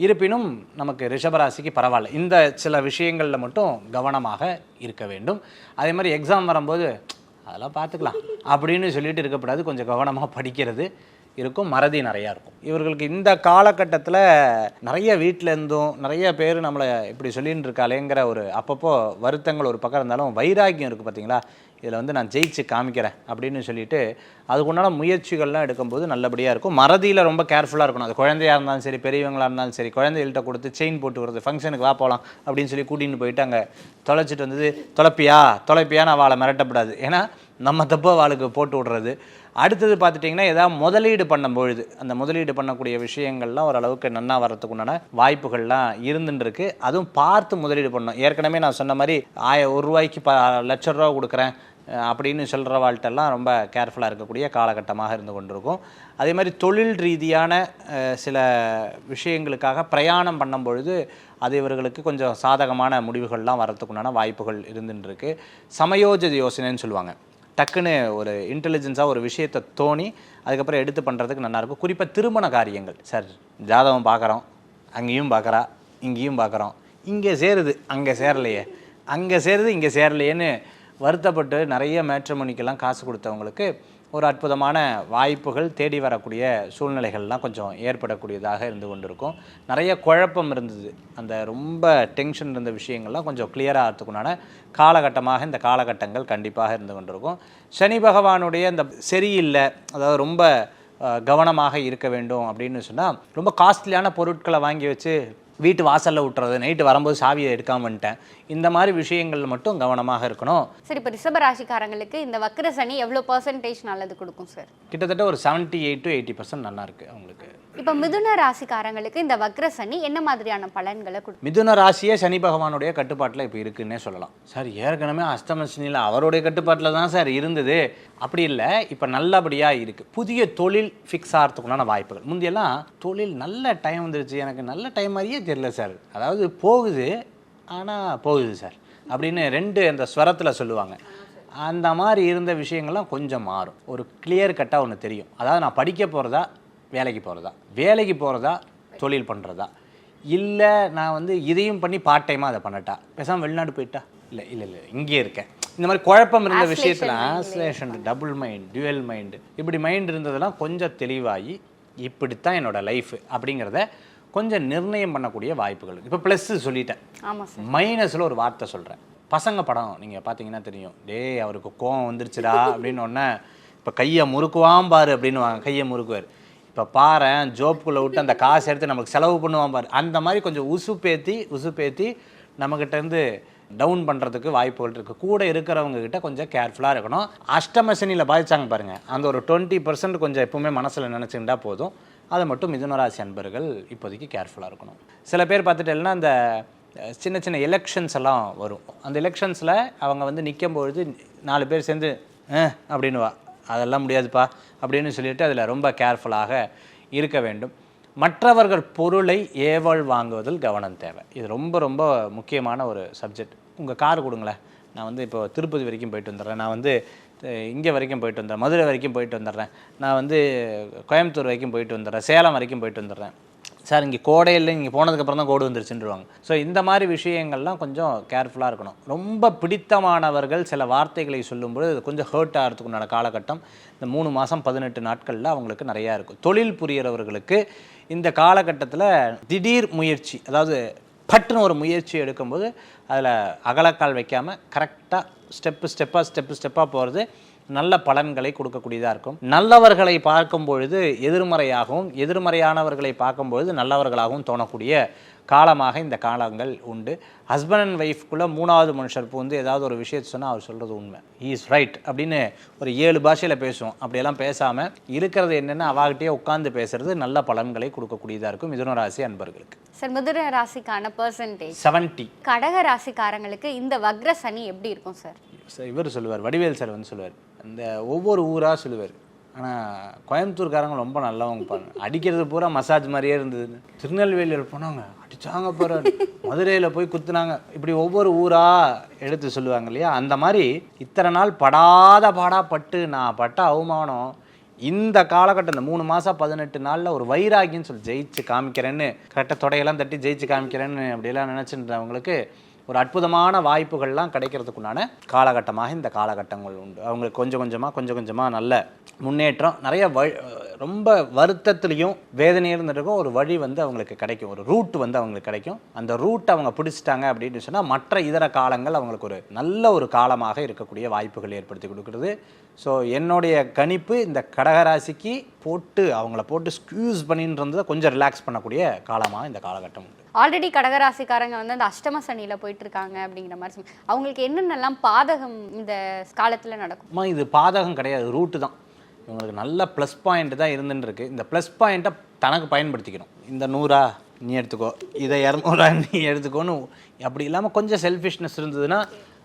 இருப்பினும் நமக்கு ரிஷபராசிக்கு பரவாயில்ல. இந்த சில விஷயங்களில் மட்டும் கவனமாக இருக்க வேண்டும். அதே மாதிரி எக்ஸாம் வரும்போது அதெல்லாம் பார்த்துக்கலாம் அப்படின்னு சொல்லிட்டு இருக்கக்கூடாது. கொஞ்சம் கவனமாக படிக்கிறது இருக்கும். மறதி நிறையா இருக்கும். இவர்களுக்கு இந்த காலகட்டத்தில் நிறைய வீட்டில் இருந்தும் நிறைய பேர் நம்மளை இப்படி சொல்லின்னு இருக்காளேங்கிற ஒரு அப்பப்போ வருத்தங்கள் ஒரு பக்கம் இருந்தாலும் வைராக்கியம் இருக்குது பார்த்தீங்களா? இதில் வந்து நான் ஜெயிச்சு காமிக்கிறேன் அப்படின்னு சொல்லிட்டு அதுக்குண்டான முயற்சிகள்லாம் எடுக்கும்போது நல்லபடியாக இருக்கும். மறதியில் ரொம்ப கேர்ஃபுல்லாக இருக்கணும். அது குழந்தையாக இருந்தாலும் சரி பெரியவங்களாக இருந்தாலும் சரி குழந்தைகள்கிட்ட கொடுத்து செயின் போட்டு வருது ஃபங்க்ஷனுக்கு வா போகலாம் அப்படின்னு சொல்லி கூட்டின்னு போயிட்டு அங்கே தொலைச்சிட்டு வந்தது தொலைப்பியா? தொலைப்பியா? நான் அவளை மிரட்டப்படாது. ஏன்னா நம்ம தப்பு அவளுக்கு போட்டு விடுறது. அடுத்தது பார்த்துட்டிங்கன்னா எதாவது முதலீடு பண்ணும்பொழுது அந்த முதலீடு பண்ணக்கூடிய விஷயங்கள்லாம் ஓரளவுக்கு நன்னா வரதுக்கு உண்டான வாய்ப்புகள்லாம் இருந்துருக்கு அதுவும் பார்த்து முதலீடு பண்ணணும். ஏற்கனவே நான் சொன்ன மாதிரி ஆய ஒரு ரூபாய்க்கு ப லட்ச ரூபா கொடுக்குறேன் அப்படின்னு சொல்கிற வாழ்ட்டெல்லாம் ரொம்ப கேர்ஃபுல்லாக இருக்கக்கூடிய காலகட்டமாக இருந்து கொண்டிருக்கும். அதே மாதிரி தொழில் ரீதியான சில விஷயங்களுக்காக பிரயாணம் பண்ணும் பொழுது அது இவர்களுக்கு கொஞ்சம் சாதகமான முடிவுகள்லாம் வரத்துக்குண்டான வாய்ப்புகள் இருந்துருக்கு சமயோஜித யோசனைன்னு சொல்லுவாங்க. டக்குன்னு ஒரு இன்டெலிஜென்ஸாக ஒரு விஷயத்தை தோணி அதுக்கப்புறம் எடுத்து பண்ணுறதுக்கு நல்லாயிருக்கும் குறிப்பாக திருமண காரியங்கள். சார் ஜாதகம் பார்க்குறோம் அங்கேயும் பார்க்குறா இங்கேயும் பார்க்குறோம். இங்கே சேருது அங்கே சேரலையே. அங்கே சேருது இங்கே சேரலையேன்னு வருத்தப்பட்டு நிறைய மேட்ரிமோனிக்கெல்லாம் காசு கொடுத்தவங்களுக்கு ஒரு அற்புதமான வாய்ப்புகள் தேடி வரக்கூடிய சூழ்நிலைகள்லாம் கொஞ்சம் ஏற்படக்கூடியதாக இருந்து கொண்டிருக்கும். நிறைய குழப்பம் இருந்தது. அந்த ரொம்ப டென்ஷன் இருந்த விஷயங்கள்லாம் கொஞ்சம் கிளியர் ஆகிறதுக்குண்டான காலகட்டமாக இந்த காலகட்டங்கள் கண்டிப்பாக இருந்து கொண்டிருக்கும். சனி பகவானுடைய இந்த சரியில்லை அதாவது ரொம்ப கவனமாக இருக்க வேண்டும் அப்படின்னு சொன்னால் ரொம்ப காஸ்ட்லியான பொருட்களை வாங்கி வச்சு வீட்டு வாசலில் விட்டுறது நைட்டு வரும்போது சாவியை எடுக்காம வந்துட்டேன். இந்த மாதிரி விஷயங்கள் மட்டும் கவனமாக இருக்கணும். சரி இப்போ ரிஷப ராசிக்காரங்களுக்கு இந்த வக்ர சனி எவ்வளோ பர்சன்டேஜ் நல்லது கொடுக்கும் சார் கிட்டத்தட்ட ஒரு 78 எயிட் டு எயிட்டி பர்சன்ட் நல்லா இருக்கு அவங்களுக்கு. இப்போ மிதுன ராசிக்காரங்களுக்கு இந்த வக்ர சனி என்ன மாதிரியான பலன்களை கொடுக்கும்? மிதுன ராசியே சனி பகவானுடைய கட்டுப்பாட்டில் இப்போ இருக்குன்னே சொல்லலாம். சார் ஏற்கனவே அஷ்டம சனியில் அவருடைய கட்டுப்பாட்டில் தான் சார் இருந்தது. அப்படி இல்லை இப்போ நல்லபடியாக இருக்குது புதிய தொழில் ஃபிக்ஸ் ஆகிறதுக்குண்டான வாய்ப்புகள். முந்தியெல்லாம் தொழில் நல்ல டைம் வந்துருச்சு. எனக்கு நல்ல டைம் மாதிரியே தெரியல சார். அதாவது போகுது ஆனால் போகுது சார். அப்படின்னு ரெண்டு அந்த ஸ்வரத்தில் சொல்லுவாங்க. அந்த மாதிரி இருந்த விஷயங்கள்லாம் கொஞ்சம் மாறும். ஒரு கிளியர் கட்டாக ஒன்று தெரியும். அதாவது நான் படிக்க போகிறதா வேலைக்கு போகிறதா வேலைக்கு போகிறதா தொழில் பண்ணுறதா இல்லை நான் வந்து இதையும் பண்ணி பார்ட் டைமாக அதை பண்ணட்டா? பேசாமல் வெளிநாடு போயிட்டா? இல்லை இல்லை இல்லை இங்கே இருக்கேன். இந்த மாதிரி குழப்பம் இருந்த விஷயத்தில் ஆன்ஸ்லேஷன் டபுள் மைண்ட் டுவெல் மைண்டு இப்படி மைண்ட் இருந்ததெல்லாம் கொஞ்சம் தெளிவாகி இப்படித்தான் என்னோட லைஃப் அப்படிங்கிறத கொஞ்சம் நிர்ணயம் பண்ணக்கூடிய வாய்ப்புகள். இப்போ ப்ளஸ்ஸு சொல்லிட்டேன். மைனஸில் ஒரு வார்த்தை சொல்கிறேன் பசங்க படம் நீங்கள் பார்த்தீங்கன்னா தெரியும். டேய் அவருக்கு கோவம் வந்துருச்சுடா அப்படின்னு ஒன்று இப்போ கையை முறுக்குவான் பாரு அப்படின்னு வாங்க கையை முறுக்குவார். இப்போ பாரேன் ஜோப்புக்குள்ளே விட்டு அந்த காசு எடுத்து நமக்கு செலவு பண்ணுவான் பாரு. அந்த மாதிரி கொஞ்சம் உசு பேத்தி உசு பேத்தி நம்மக்கிட்டேருந்து டவுன் பண்ணுறதுக்கு வாய்ப்புகள் இருக்குது கூட இருக்கிறவங்க கிட்ட கொஞ்சம் கேர்ஃபுல்லாக இருக்கணும். அஷ்டம சனியில் பாருங்கள் அந்த ஒரு டுவெண்ட்டி பர்சன்ட் கொஞ்சம் எப்பவுமே மனசில் நினச்சிக்கிட்டா போதும். அதை மட்டும் மிதுனராசி அன்பர்கள் இப்போதைக்கு கேர்ஃபுல்லாக இருக்கணும். சில பேர் பார்த்துட்டேன்னா அந்த சின்ன சின்ன எலெக்ஷன்ஸ் எல்லாம் வரும். அந்த எலெக்ஷன்ஸில் அவங்க வந்து நிற்கும் பொழுது நாலு பேர் சேர்ந்து "அஹ்" அப்படின்னுவா. அதெல்லாம் முடியாதுப்பா அப்படின்னு சொல்லிட்டு அதில் ரொம்ப கேர்ஃபுல்லாக இருக்க வேண்டும். மற்றவர்கள் பொருளை ஏவல் வாங்குவதில் கவனம் தேவை. இது ரொம்ப ரொம்ப முக்கியமான ஒரு சப்ஜெக்ட் உங்கள் கார் கொடுங்களேன் நான் வந்து இப்போ திருப்பதி வரைக்கும் போயிட்டு வந்துடுறேன். நான் வந்து இங்கே வரைக்கும் போயிட்டு வந்துடுறேன். மதுரை வரைக்கும் போயிட்டு வந்துடுறேன். நான் வந்து கோயம்புத்தூர் வரைக்கும் போயிட்டு வந்துடுறேன். சேலம் வரைக்கும் போயிட்டு வந்துடுறேன். சார் இங்கே கோடையில் இங்கே போனதுக்கப்புறம் தான் கோடு வந்துருச்சுன்றவாங்க. ஸோ இந்த மாதிரி விஷயங்கள்லாம் கொஞ்சம் கேர்ஃபுல்லாக இருக்கணும். ரொம்ப பிடித்தமானவர்கள் சில வார்த்தைகளை சொல்லும்போது அது கொஞ்சம் ஹர்ட் ஆகிறதுக்கு உண்டான காலகட்டம். இந்த மூணு மாதம் பதினெட்டு நாட்களில் அவங்களுக்கு நிறையா இருக்கும். தொழில் புரியறவர்களுக்கு இந்த காலகட்டத்தில் திடீர் முயற்சி அதாவது பட்டுன்னு ஒரு முயற்சி எடுக்கும்போது அதில் அகலக்கால் வைக்காமல் கரெக்டாக ஸ்டெப்பு ஸ்டெப்பாக ஸ்டெப்பு ஸ்டெப்பாக போகிறது நல்ல பலன்களை கொடுக்கக்கூடியதாக இருக்கும். நல்லவர்களை பார்க்கும் பொழுது எதிர்மறையாகவும் எதிர்மறையானவர்களை பார்க்கும் பொழுது நல்லவர்களாகவும் தோணக்கூடிய காலமாக இந்த காலங்கள் உண்டு. ஹஸ்பண்ட் அண்ட் ஒய்ஃப்குள்ளே மூணாவது மனுஷர் வந்து ஏதாவது ஒரு விஷயத்தை சொன்னால் அவர் சொல்கிறது உண்மை. இஸ் ரைட் அப்படின்னு ஒரு ஏழு பாஷையில் பேசுவோம். அப்படியெல்லாம் பேசாமல் இருக்கிறது என்னென்ன அவாகிட்டே உட்காந்து பேசுறது நல்ல பலன்களை கொடுக்கக்கூடியதாக இருக்கும். மிதுனராசி அன்பர்களுக்கு. சார் மிதுன ராசிக்கான பர்சன்டேஜ் செவன்ட்டி கடக ராசிக்காரங்களுக்கு இந்த வக்ர சனி எப்படி இருக்கும் சார்? சார் இவர் சொல்லுவார் வடிவேல் சார் வந்து சொல்லுவார். இந்த ஒவ்வொரு ஊராக சொல்லுவார் ஆனால் கோயம்புத்தூர்காரங்க ரொம்ப நல்லவங்க பாருங்க. அடிக்கிறது பூரா மசாஜ் மாதிரியே இருந்ததுன்னு. திருநெல்வேலியில் போனாங்க அடிச்சாங்க பாரு மதுரையில் போய் குத்துனாங்க. இப்படி ஒவ்வொரு ஊராக எடுத்து சொல்லுவாங்க இல்லையா? அந்த மாதிரி இத்தனை நாள் படாத பாடா பட்டு நான் பட்ட அவமானம் இந்த காலகட்டம் இந்த மூணு மாதம் பதினெட்டு நாளில் ஒரு வைராகின்னு சொல்லி ஜெயிச்சு காமிக்கிறேன்னு கரெக்டாக தொடையெல்லாம் தட்டி ஜெயிச்சு காமிக்கிறேன்னு அப்படியெல்லாம் நினச்சின்றவங்களுக்கு ஒரு அற்புதமான வாய்ப்புகள்லாம் கிடைக்கிறதுக்குண்டான காலகட்டமாக இந்த காலகட்டங்கள் உண்டு. அவங்களுக்கு கொஞ்சம் கொஞ்சமாக கொஞ்சம் கொஞ்சமாக நல்ல முன்னேற்றம் நிறைய வழி ரொம்ப வருத்தத்துலேயும் வேதனையும் இருக்கும் ஒரு வழி வந்து அவங்களுக்கு கிடைக்கும். ஒரு ரூட் வந்து அவங்களுக்கு கிடைக்கும். அந்த ரூட் அவங்க பிடிச்சிட்டாங்க அப்படின்னு சொன்னால் மற்ற இதர காலங்கள் அவங்களுக்கு ஒரு நல்ல ஒரு காலமாக இருக்கக்கூடிய வாய்ப்புகள் ஏற்படுத்தி கொடுக்குறது. ஸோ என்னுடைய கணிப்பு இந்த கடகராசிக்கு போட்டு அவங்கள போட்டு ஸ்க்யூஸ் பண்ணின்னு இருந்ததை கொஞ்சம் ரிலாக்ஸ் பண்ணக்கூடிய காலமாக இந்த காலகட்டம் உண்டு. ஆல்ரெடி கடகராசிக்காரங்க வந்து அந்த அஷ்டம சனியில போயிட்டு இருக்காங்க அப்படிங்கிற மாதிரி. அவங்களுக்கு என்னென்னலாம் பாதகம் இந்த காலத்துல நடக்கும்? இது பாதகம் கிடையாது. ரூட்டு தான். இவங்களுக்கு நல்ல ப்ளஸ் பாயிண்ட் தான் இருந்துன்னு இந்த ப்ளஸ் பாயிண்ட்டை தனக்கு பயன்படுத்திக்கணும். இந்த நூறா நீ எடுத்துக்கோ. இதை இரநூறா நீ எடுத்துக்கோன்னு அப்படி இல்லாமல் கொஞ்சம் செல்ஃபிஷ்னஸ் இருந்ததுன்னா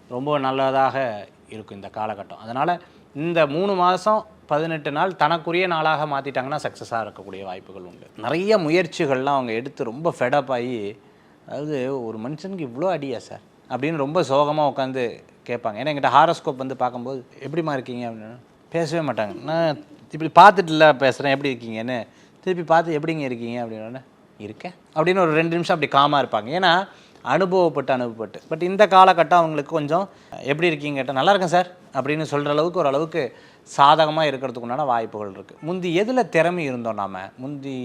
ரொம்ப நல்லதாக இருக்கும் இந்த காலகட்டம். அதனால் இந்த மூணு மாதம் பதினெட்டு நாள் தனக்குரிய நாளாக மாற்றிட்டாங்கன்னா சக்ஸஸாக இருக்கக்கூடிய வாய்ப்புகள் உண்டு. நிறைய முயற்சிகள்லாம் அவங்க எடுத்து ரொம்ப ஃபெடப் ஆகி அதாவது ஒரு மனுஷனுக்கு இவ்வளோ அடியா சார் அப்படின்னு ரொம்ப சோகமாக உட்காந்து கேட்பாங்க. ஏன்னா எங்கிட்ட ஹாரோஸ்கோப் வந்து பார்க்கும்போது எப்படிம்மா இருக்கீங்க? அப்படின்னு. பேசவே மாட்டாங்க. நான் இப்படி பார்த்துட்டு இல்லை பேசுகிறேன் எப்படி இருக்கீங்கன்னு. திருப்பி பார்த்து எப்படிங்க இருக்கீங்க அப்படின்னு இருக்கேன். அப்படின்னு ஒரு ரெண்டு நிமிஷம் அப்படி காமாக இருப்பாங்க. ஏன்னா அனுபவப்பட்டு அனுபவப்பட்டு. பட் இந்த காலகட்டம் அவங்களுக்கு கொஞ்சம் எப்படி இருக்கீங்க கேட்டால் நல்லா இருக்கேன் சார் அப்படின்னு சொல்கிற அளவுக்கு ஓரளவுக்கு சாதகமாக இருக்கிறதுக்கு உண்டான வாய்ப்புகள் இருக்குது முந்தி எதில் திறமை இருந்தோம் நாம? முந்தி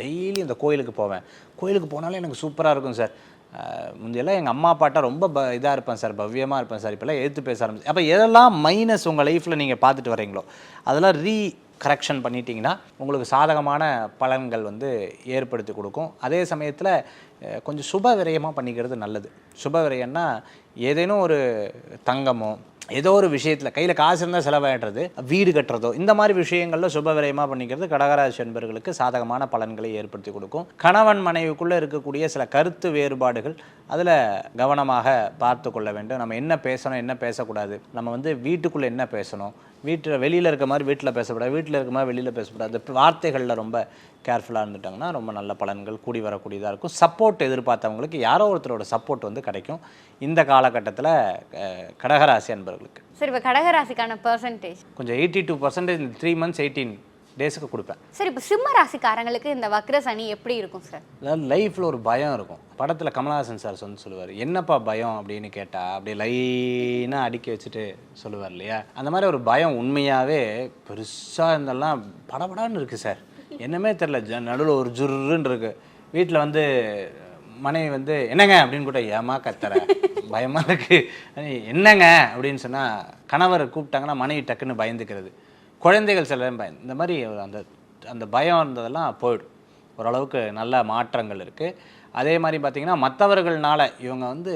டெய்லி இந்த கோயிலுக்கு போவேன். கோயிலுக்கு போனாலே எனக்கு சூப்பராக இருக்கும் சார். முந்தையெல்லாம் எங்கள் அம்மா அப்பாட்ட ரொம்ப ப இதாக இருப்பேன் சார் பவ்யமாக இருப்பேன் சார். இப்போல்லாம் எடுத்து பேச ஆரம்பிச்சு அப்போ எதெல்லாம் மைனஸ் உங்கள் லைஃப்பில் நீங்கள் பார்த்துட்டு வரீங்களோ அதெல்லாம் ரீ கரெக்ஷன் பண்ணிட்டீங்கன்னா உங்களுக்கு சாதகமான பலன்கள் வந்து ஏற்படுத்தி கொடுக்கும். அதே சமயத்தில் கொஞ்சம் சுப விரயமாக பண்ணிக்கிறது நல்லது. சுப விரயம்னா ஏதேனும் ஒரு தங்கமோ ஏதோ ஒரு விஷயத்தில் கையில் காசு இருந்தால் செலவாயிடுறது வீடு கட்டுறதோ இந்த மாதிரி விஷயங்களில் சுப விரயமாக பண்ணிக்கிறது கடகராசி என்பவர்களுக்கு சாதகமான பலன்களை ஏற்படுத்தி கொடுக்கும். கணவன் மனைவிக்குள்ளே இருக்கக்கூடிய சில கருத்து வேறுபாடுகள் அதில் கவனமாக பார்த்து கொள்ள வேண்டும். நம்ம என்ன பேசணும் என்ன பேசக்கூடாது? நம்ம வந்து வீட்டுக்குள்ளே என்ன பேசணும்? வீட்டில் வெளியில் இருக்க மாதிரி வீட்டில் பேசக்கூடாது. வீட்டில் இருக்க மாதிரி வெளியில் பேசக்கூடாது. வார்த்தைகளில் ரொம்ப கேர்ஃபுல்லாக இருந்துட்டாங்கன்னா ரொம்ப நல்ல பலன்கள் கூடி வரக்கூடியதாக இருக்கும். சப்போர்ட் எதிர்பார்த்தவங்களுக்கு யாரோ ஒருத்தரோட சப்போர்ட் வந்து கிடைக்கும். இந்த காலகட்டத்தில் கடகராசி அன்பர்களுக்கு. சரி இப்போ கடகராசிக்கான பர்சன்டேஜ் கொஞ்சம் eighty two percentage three months eighteen டேஸுக்கு கொடுப்பேன். சரி இப்போ சிம்ம ராசிக்காரங்களுக்கு இந்த வக்ர சனி எப்படி இருக்கும் சார்? அதாவது லைஃப்பில் ஒரு பயம் இருக்கும். படத்தில் கமலஹாசன் சார் வந்து சொல்லுவார் என்னப்பா பயம்? அப்படின்னு கேட்டால் அப்படியே லைனாக அடுக்கி வச்சுட்டு சொல்லுவார் இல்லையா? அந்த மாதிரி ஒரு பயம் உண்மையாகவே பெருசாக இருந்தெல்லாம் படபடான்னு இருக்குது சார். என்னமே தெரில ஜ நடுவில் ஒரு ஜுர்ருன்னு இருக்குது வீட்டில் வந்து மனைவி வந்து என்னங்க? அப்படின்னு கூட ஏமா கத்துற? பயமாக இருக்குது என்னங்க? அப்படின்னு சொன்னால் கணவர் கூப்பிட்டாங்கன்னா மனைவி டக்குன்னு பயந்துக்கிறது. குழந்தைகள் சில பயம் இந்த மாதிரி அந்த அந்த பயம் இருந்ததெல்லாம் போயிடும். ஓரளவுக்கு நல்ல மாற்றங்கள் இருக்குது அதே மாதிரி பார்த்திங்கன்னா மற்றவர்கள்னால இவங்க வந்து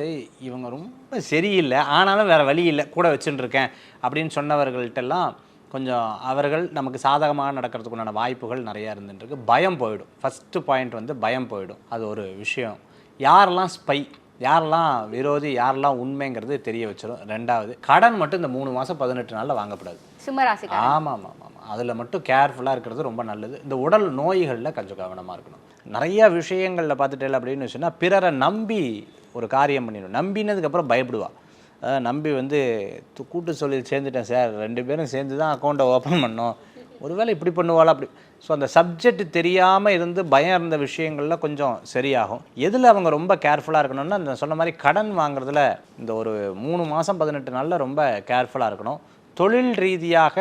இவங்க ரொம்ப சரியில்லை ஆனாலும் வேறு வழி இல்லை கூட வச்சுட்டுருக்கேன் அப்படின்னு சொன்னவர்கள்ட்டெல்லாம் கொஞ்சம் அவர்கள் நமக்கு சாதகமாக நடக்கிறதுக்குண்டான வாய்ப்புகள் நிறையா இருந்துட்டுருக்கு. பயம் போயிடும். ஃபஸ்ட்டு பாயிண்ட் வந்து பயம் போயிடும். அது ஒரு விஷயம். யாரெல்லாம் ஸ்பை யாரெல்லாம் விரோதி யாரெல்லாம் உண்மைங்கிறது தெரிய வச்சிடும் ரெண்டாவது கடன் மட்டும் இந்த மூணு மாதம் பதினெட்டு நாளில் வாங்கப்படாது. சிம்மராசிக்கு ஆமாம் ஆமாம் ஆமாம் அதில் மட்டும் கேர்ஃபுல்லாக இருக்கிறது ரொம்ப நல்லது. இந்த உடல் நோய்களில் கொஞ்சம் கவனமாக இருக்கணும். நிறைய விஷயங்களில் பார்த்துட்டேன் அப்படின்னு சொன்னால் பிறரை நம்பி ஒரு காரியம் பண்ணிடணும். நம்பினதுக்கப்புறம் பயப்படுவா. நம்பி வந்து கூட்டு சொல்லி சேர்ந்துட்டேன் சார். ரெண்டு பேரும் சேர்ந்து தான் அக்கௌண்ட்டை ஓப்பன் பண்ணோம். ஒருவேளை இப்படி பண்ணுவாள்? அப்படி. ஸோ அந்த சப்ஜெக்ட் தெரியாமல் இருந்து பயம் இருந்த விஷயங்களில் கொஞ்சம் சரியாகும். எதில் அவங்க ரொம்ப கேர்ஃபுல்லாக இருக்கணும்னா அந்த சொன்ன மாதிரி கடன் வாங்குறதுல இந்த ஒரு மூணு மாதம் பதினெட்டு நாளில் ரொம்ப கேர்ஃபுல்லாக இருக்கணும். தொழில் ரீதியாக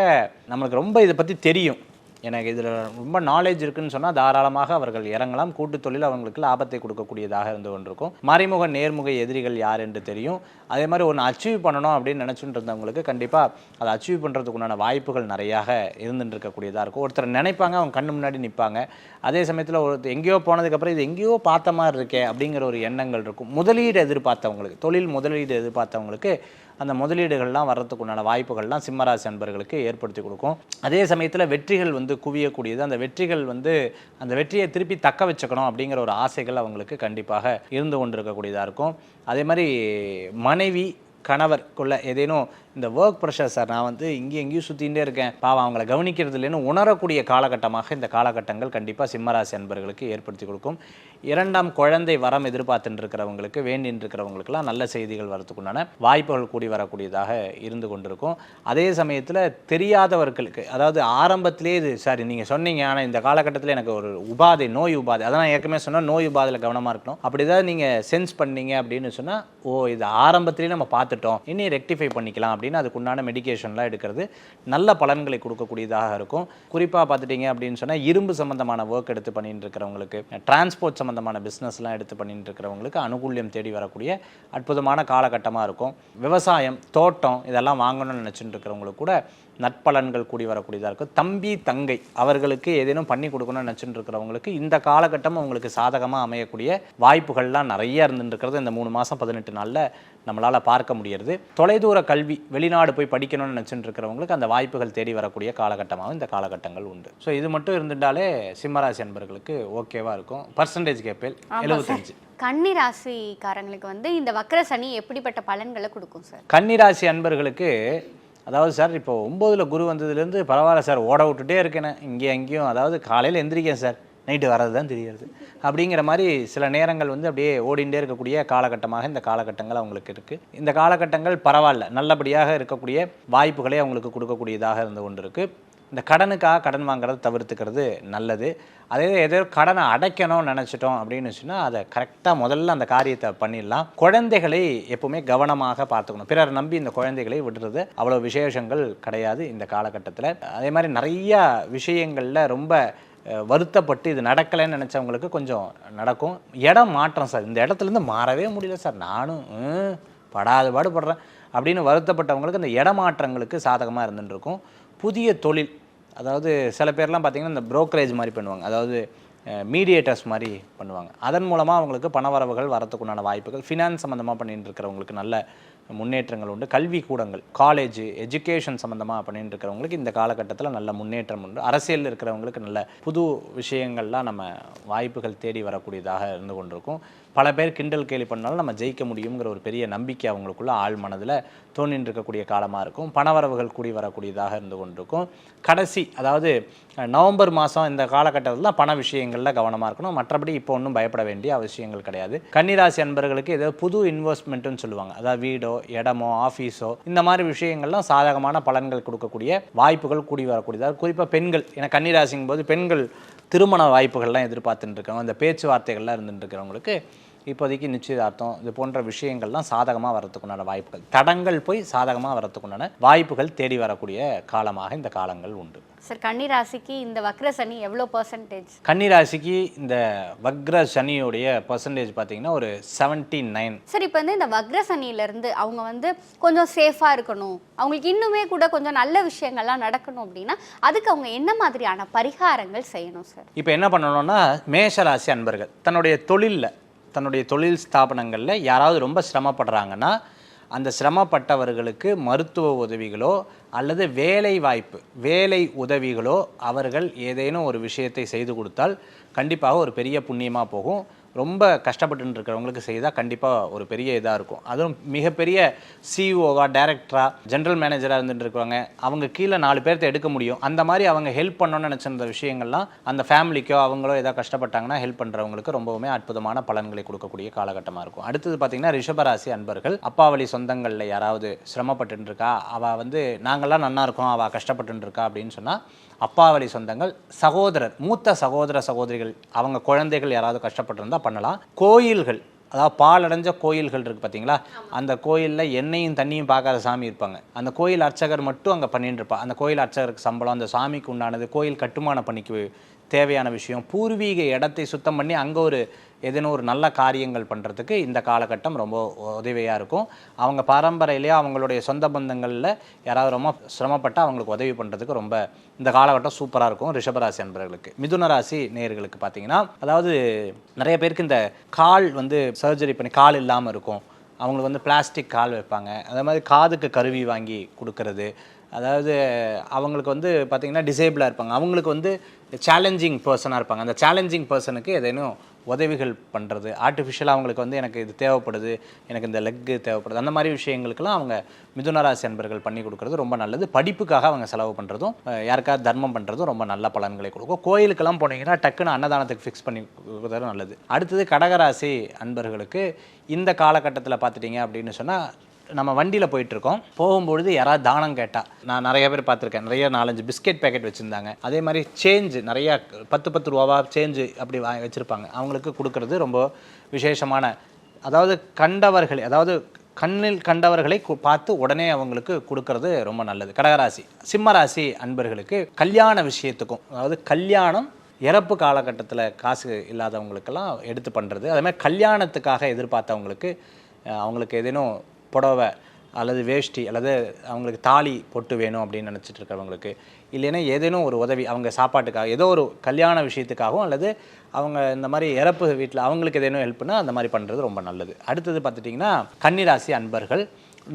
நம்மளுக்கு ரொம்ப இதை பற்றி தெரியும். எனக்கு இதில் ரொம்ப நாலேஜ் இருக்குன்னு சொன்னால் தாராளமாக அவர்கள் இறங்கலாம். கூட்டு தொழில் அவங்களுக்கு லாபத்தை கொடுக்கக்கூடியதாக இருந்து கொண்டிருக்கும். மறைமுக நேர்முக எதிரிகள் யார் என்று தெரியும். அதே மாதிரி ஒன்று அச்சீவ் பண்ணணும் அப்படின்னு நினச்சிட்டு இருந்தவங்களுக்கு கண்டிப்பாக அதை அச்சீவ் பண்ணுறதுக்கு உண்டான வாய்ப்புகள் நிறையாக இருந்துட்டு இருக்கக்கூடியதாக இருக்கும். ஒருத்தர் நினைப்பாங்க அவங்க கண்ணு முன்னாடி நிற்பாங்க அதே சமயத்தில் ஒருத்தர் எங்கேயோ போனதுக்கப்புறம் இது எங்கேயோ பார்த்த மாதிரி இருக்கே அப்படிங்கிற ஒரு எண்ணங்கள் இருக்கும். முதலீடு எதிர்பார்த்தவங்களுக்கு தொழில் முதலீடு எதிர்பார்த்தவங்களுக்கு அந்த முதலீடுகள்லாம் வர்றதுக்கு உண்டான வாய்ப்புகள்லாம் சிம்மராசி அன்பர்களுக்கு ஏற்படுத்தி கொடுக்கும். அதே சமயத்தில் வெற்றிகள் வந்து குவியக்கூடியது. அந்த வெற்றிகள் வந்து அந்த வெற்றியை திருப்பி தக்க வச்சுக்கணும் அப்படிங்கிற ஒரு ஆசைகள் அவங்களுக்கு கண்டிப்பாக இருந்து கொண்டிருக்கக்கூடியதாக இருக்கும். அதே மாதிரி மனைவி கணவர்க்குள்ள ஏதேனும் இந்த ஒர்க் ப்ரெஷர் சார் நான் வந்து இங்கேயும் எங்கேயும் சுற்றிகிட்டே இருக்கேன். பாவம் அவங்கள கவனிக்கிறது இல்லைன்னு உணரக்கூடிய காலகட்டமாக இந்த காலகட்டங்கள் கண்டிப்பாக சிம்மராசி அன்பர்களுக்கு ஏற்படுத்தி கொடுக்கும். இரண்டாம் குழந்தை வரம் எதிர்பார்த்துட்டு இருக்கிறவங்களுக்கு வேண்டின்னு இருக்கிறவங்களுக்குலாம் நல்ல செய்திகள் வரதுக்குண்டான வாய்ப்புகள் கூடி வரக்கூடியதாக இருந்து கொண்டிருக்கும். அதே சமயத்தில் தெரியாதவர்களுக்கு அதாவது ஆரம்பத்திலே இது சாரி நீங்கள் சொன்னீங்க ஆனால் இந்த காலகட்டத்தில் எனக்கு ஒரு உபாதை நோய் உபாதை அதான் நான் ஏற்கனவே சொன்னால் நோய் உபாதையில் கவனமாக இருக்கணும். அப்படி ஏதாவது நீங்கள் சென்ஸ் பண்ணீங்க அப்படின்னு சொன்னால் ஓ இது ஆரம்பத்திலே நம்ம பார்த்துட்டோம் இனி ரெக்டிஃபை பண்ணிக்கலாம் அப்படின்னு அதுக்குண்டான மெடிகேஷன்லாம் எடுக்கிறது நல்ல பலன்களை கொடுக்கக்கூடியதாக இருக்கும். குறிப்பாக பார்த்துட்டிங்க அப்படின்னு சொன்னால் இரும்பு சம்மந்தமான ஒர்க் எடுத்து பண்ணிட்டு இருக்கிறவங்களுக்கு டிரான்ஸ்போர்ட் சம்மந்தமான பிஸ்னஸ்லாம் எடுத்து பண்ணிட்டு இருக்கிறவங்களுக்கு அனுகூல்யம் தேடி வரக்கூடிய அற்புதமான காலகட்டமாக இருக்கும். விவசாயம் தோட்டம் இதெல்லாம் வாங்கணும்னு நினச்சிட்டு இருக்கிறவங்களுக்கு கூட நற்பலன்கள் கூடி வரக்கூடியதாக இருக்கும். தம்பி தங்கை அவர்களுக்கு ஏதேனும் பண்ணி கொடுக்கணும்னு நினச்சிட்டு இருக்கிறவங்களுக்கு இந்த காலகட்டம் அவங்களுக்கு சாதகமாக அமையக்கூடிய வாய்ப்புகள்லாம் நிறைய இருந்துட்டு இருக்கிறது இந்த மூணு மாதம் பதினெட்டு நாளில் நம்மளால் பார்க்க முடியறது. தொலைதூர கல்வி வெளிநாடு போய் படிக்கணும்னு நினச்சிட்டு இருக்கிறவங்களுக்கு அந்த வாய்ப்புகள் தேடி வரக்கூடிய காலகட்டமாகவும் இந்த காலகட்டங்கள் உண்டு. ஸோ இது மட்டும் இருந்துட்டாலே சிம்மராசி அன்பர்களுக்கு ஓகேவாக இருக்கும். பர்சன்டேஜ் கேப்பேல் எழுபத்தஞ்சு கன்னி ராசிக்காரங்களுக்கு வந்து இந்த வக்ர சனி எப்படிப்பட்ட பலன்களை கொடுக்கும் சார்? கன்னிராசி அன்பர்களுக்கு அதாவது சார் இப்போ ஒம்போதில் குரு வந்ததுலேருந்து பரவாயில்ல சார் ஓட விட்டுட்டே இருக்கேன் இங்கே அங்கேயும் அதாவது காலையில் எந்திரிக்கேன் சார். நைட்டு வர்றது தான் தெரியுது அப்படிங்கிற மாதிரி சில நேரங்கள் வந்து அப்படியே ஓடிண்டே இருக்கக்கூடிய காலகட்டமாக இந்த காலகட்டங்கள் அவங்களுக்கு இருக்குது இந்த காலகட்டங்கள் பரவாயில்ல நல்லபடியாக இருக்கக்கூடிய வாய்ப்புகளை அவங்களுக்கு கொடுக்கக்கூடியதாக இருந்து கொண்டு இருக்குது இந்த கடனுக்காக கடன் வாங்குறத தவிர்த்துக்கிறது நல்லது. அதே ஏதோ கடனை அடைக்கணும்னு நினச்சிட்டோம் அப்படின்னு சொன்னால் அதை கரெக்டாக முதல்ல அந்த காரியத்தை பண்ணிடலாம். குழந்தைகளை எப்பவுமே கவனமாக பார்த்துக்கணும். பிறர் நம்பி இந்த குழந்தைகளை விடுறது அவ்வளோ விசேஷங்கள் கிடையாது இந்த காலகட்டத்தில். அதே மாதிரி நிறையா விஷயங்களில் ரொம்ப வருத்தப்பட்டு இது நடக்கலைன்னு நினச்சவங்களுக்கு கொஞ்சம் நடக்கும். இடம் மாற்றம் சார். இந்த இடத்துலேருந்து மாறவே முடியல சார். நானும் படாது பாடுபடுறேன் அப்படின்னு வருத்தப்பட்டவங்களுக்கு அந்த இடமாற்றங்களுக்கு சாதகமாக இருந்துட்டு இருக்கும். புதிய தொழில் அதாவது சில பேர்லாம் பார்த்தீங்கன்னா இந்த ப்ரோக்கரேஜ் மாதிரி பண்ணுவாங்க. அதாவது மீடியேட்டர்ஸ் மாதிரி பண்ணுவாங்க. அதன் மூலமாக அவங்களுக்கு பணவரவுகள் வரத்துக்குண்டான வாய்ப்புகள் ஃபினான்ஸ் சம்மந்தமாக பண்ணிட்டு இருக்கிறவங்களுக்கு நல்ல முன்னேற்றங்கள் உண்டு. கல்வி கூடங்கள் காலேஜ் எஜுகேஷன் சம்மந்தமாக பண்ணிட்டு இருக்கிறவங்களுக்கு இந்த காலகட்டத்தில் நல்ல முன்னேற்றம் உண்டு. அரசியலில் இருக்கிறவங்களுக்கு நல்ல புது விஷயங்கள்லாம் நம்ம வாய்ப்புகள் தேடி வரக்கூடியதாக இருந்து கொண்டிருக்கும். பல பேர் கிண்டல் கேலி பண்ணாலும் நம்ம ஜெயிக்க முடியுங்கிற ஒரு பெரிய நம்பிக்கை அவங்களுக்குள்ள ஆழ் மனதில் தோன்றின்னு இருக்கக்கூடிய காலமாக இருக்கும். பணவரவுகள் கூடி வரக்கூடியதாக இருந்து கொண்டிருக்கும். கடைசி அதாவது நவம்பர் மாதம் இந்த காலகட்டத்தில் தான் பண விஷயங்களில் கவனமாக இருக்கணும். மற்றபடி இப்போ ஒன்றும் பயப்பட வேண்டிய அவசியங்கள் கிடையாது. கன்னிராசி அன்பர்களுக்கு ஏதோ புது இன்வெஸ்ட்மெண்ட்டுன்னு சொல்லுவாங்க. அதாவது வீடோ இடமோ ஆஃபீஸோ இந்த மாதிரி விஷயங்கள்லாம் சாதகமான பலன்கள் கொடுக்கக்கூடிய வாய்ப்புகள் கூடி வரக்கூடியதாக குறிப்பாக பெண்கள். ஏன்னா கன்னிராசிங்கும் போது பெண்கள் திருமண வாய்ப்புகள்லாம் எதிர்பார்த்துட்டு இருக்கவங்க இந்த பேச்சுவார்த்தைகள்லாம் இருந்துட்டு இருக்கிறவங்களுக்கு இப்போதைக்கு நிச்சயதார்த்தம் இது போன்ற விஷயங்கள்லாம் சாதகமாக வரத்துக்குண்டான வாய்ப்புகள். தடங்கள் போய் சாதகமாக வரத்துக்குண்டான வாய்ப்புகள் தேடி வரக்கூடிய காலமாக இந்த காலங்கள் உண்டு. சார் கன்னி ராசிக்கு இந்த வக்ர சனி எவ்வளோ பர்சன்டேஜ் கன்னிராசிக்கு இந்த வக்ர சனியோடைய பர்சன்டேஜ் பார்த்தீங்கன்னா ஒரு 79 நைன் சார் இப்போ வந்து இந்த வக்ர சனியிலேருந்து அவங்க வந்து கொஞ்சம் சேஃபாக இருக்கணும். அவங்களுக்கு இன்னுமே கூட கொஞ்சம் நல்ல விஷயங்கள்லாம் நடக்கணும் அப்படின்னா அதுக்கு அவங்க என்ன மாதிரியான பரிகாரங்கள் செய்யணும் சார்? இப்போ என்ன பண்ணணும்னா மேஷராசி அன்பர்கள் தன்னுடைய தொழிலில் தன்னுடைய தொழில் ஸ்தாபனங்களில் யாராவது ரொம்ப சிரமப்படுறாங்கன்னா அந்த சிரமப்பட்டவர்களுக்கு மருத்துவ உதவிகளோ அல்லது வேலை வாய்ப்பு வேலை உதவிகளோ அவர்கள் ஏதேனும் ஒரு விஷயத்தை செய்து கொடுத்தால் கண்டிப்பாக ஒரு பெரிய புண்ணியமாக போகும். ரொம்ப கஷ்டப்பட்டு இருக்கிறவங்களுக்கு செய்தால் கண்டிப்பாக ஒரு பெரிய இதாக இருக்கும். அதுவும் மிகப்பெரிய சிஇஓவாக டைரக்டராக ஜென்ரல் மேனேஜராக இருந்துட்டு இருக்கிறவங்க அவங்க கீழே நாலு பேர்த்த எடுக்க முடியும். அந்த மாதிரி அவங்க ஹெல்ப் பண்ணணும்னு நினச்சிருந்த விஷயங்கள்லாம் அந்த ஃபேமிலிக்கோ அவங்களோ ஏதாவது கஷ்டப்பட்டாங்கன்னா ஹெல்ப் பண்ணுறவங்களுக்கு ரொம்பவுமே அற்புதமான பலன்களை கொடுக்கக்கூடிய காலகட்டமாக இருக்கும். அடுத்தது பார்த்திங்கன்னா ரிஷபராசி அன்பர்கள். அப்பாவளி சொந்தங்களில் யாராவது சிரமப்பட்டு இருக்கா அவள் வந்து நாங்கள்லாம் நல்லா இருக்கோம். அவள் கஷ்டப்பட்டு இருக்கா அப்படின்னு சொன்னால் அப்பாவளி சொந்தங்கள் சகோதரர் மூத்த சகோதர சகோதரிகள் அவங்க குழந்தைகள் யாராவது கஷ்டப்பட்டிருந்தா பண்ணலாம். கோயில்கள் அதாவது பாலடைஞ்ச கோயில்கள் இருக்குது பார்த்தீங்களா அந்த கோயிலில் எண்ணெயும் தண்ணியும் பார்க்காத சாமி இருப்பாங்க. அந்த கோயில் அர்ச்சகர் மட்டும் அங்கே பண்ணிட்டு அந்த கோயில் அர்ச்சகருக்கு சம்பளம் அந்த சாமிக்கு உண்டானது கோயில் கட்டுமான பணிக்கு தேவையான விஷயம். பூர்வீக இடத்தை சுத்தம் பண்ணி அங்கே ஒரு ஏதேனும் ஒரு நல்ல காரியங்கள் பண்ணுறதுக்கு இந்த காலகட்டம் ரொம்ப உதவியாக இருக்கும். அவங்க பரம்பரையிலேயே அவங்களுடைய சொந்த பந்தங்களில் யாராவது ரொம்ப சிரமப்பட்டு அவங்களுக்கு உதவி பண்ணுறதுக்கு ரொம்ப இந்த காலகட்டம் சூப்பராக இருக்கும். ரிஷபராசி அன்பர்களுக்கு. மிதுன ராசி நேயர்களுக்கு பார்த்தீங்கன்னா அதாவது நிறைய பேருக்கு இந்த கால் வந்து சர்ஜரி பண்ணி கால் இல்லாமல் இருக்கும். அவங்களுக்கு வந்து பிளாஸ்டிக் கால் வைப்பாங்க. அதே மாதிரி காதுக்கு கருவி வாங்கி கொடுக்கறது. அதாவது அவங்களுக்கு வந்து பார்த்திங்கன்னா டிசேபிளாக இருப்பாங்க. அவங்களுக்கு வந்து சேலஞ்சிங் பர்சனாக இருப்பாங்க. அந்த சேலஞ்சிங் பர்சனுக்கு ஏதேனும் உதவிகள் பண்ணுறது ஆர்டிஃபிஷியலாக அவங்களுக்கு வந்து எனக்கு இது தேவைப்படுது எனக்கு இந்த லெக்கு தேவைப்படுது. அந்த மாதிரி விஷயங்களுக்கெல்லாம் அவங்க மிதுனராசி அன்பர்கள் பண்ணி கொடுக்குறது ரொம்ப நல்லது. படிப்புக்காக அவங்க செலவு பண்ணுறதும் யாருக்காவது தர்மம் பண்ணுறதும் ரொம்ப நல்ல பலன்களை கொடுக்கும். கோயிலுக்கெல்லாம் போனீங்கன்னா டக்குன்னு அன்னதானத்துக்கு ஃபிக்ஸ் பண்ணி கொடுக்குறது நல்லது. அடுத்தது கடகராசி அன்பர்களுக்கு இந்த காலகட்டத்தில் பார்த்துட்டிங்க அப்படின்னு சொன்னால் நம்ம வண்டியில் போயிட்டுருக்கோம். போகும்பொழுது யாராவது தானம் கேட்டால் நான் நிறைய பேர் பார்த்துருக்கேன். நிறைய நாலஞ்சு பிஸ்கெட் பேக்கெட் வச்சுருந்தாங்க. அதே மாதிரி சேஞ்சு நிறையா பத்து பத்து ரூபாவா சேஞ்சு அப்படி வா வச்சுருப்பாங்க. அவங்களுக்கு கொடுக்கறது ரொம்ப விசேஷமான அதாவது கண்டவர்கள் அதாவது கண்ணில் கண்டவர்களை கு- பார்த்து உடனே அவங்களுக்கு கொடுக்கறது ரொம்ப நல்லது. கடகராசி. சிம்மராசி அன்பர்களுக்கு கல்யாண விஷயத்துக்கும் அதாவது கல்யாணம் இறப்பு காலகட்டத்தில் காசு இல்லாதவங்களுக்கெல்லாம் எடுத்து பண்ணுறது அதே மாதிரி கல்யாணத்துக்காக எதிர்பார்த்தவங்களுக்கு அவங்களுக்கு ஏதேனும் புடவை அல்லது வேஷ்டி அல்லது அவங்களுக்கு தாலி பொட்டு வேணும் அப்படின்னு நினச்சிட்டு இருக்கிறவங்களுக்கு இல்லைன்னா ஏதேனும் ஒரு உதவி அவங்க சாப்பாட்டுக்காக ஏதோ ஒரு கல்யாண விஷயத்துக்காகவும் அல்லது அவங்க இந்த மாதிரி இறப்பு வீட்டில் அவங்களுக்கு ஏதேனும் ஹெல்ப்னா அந்த மாதிரி பண்ணுறது ரொம்ப நல்லது. அடுத்தது பார்த்துட்டிங்கன்னா கன்னிராசி அன்பர்கள்.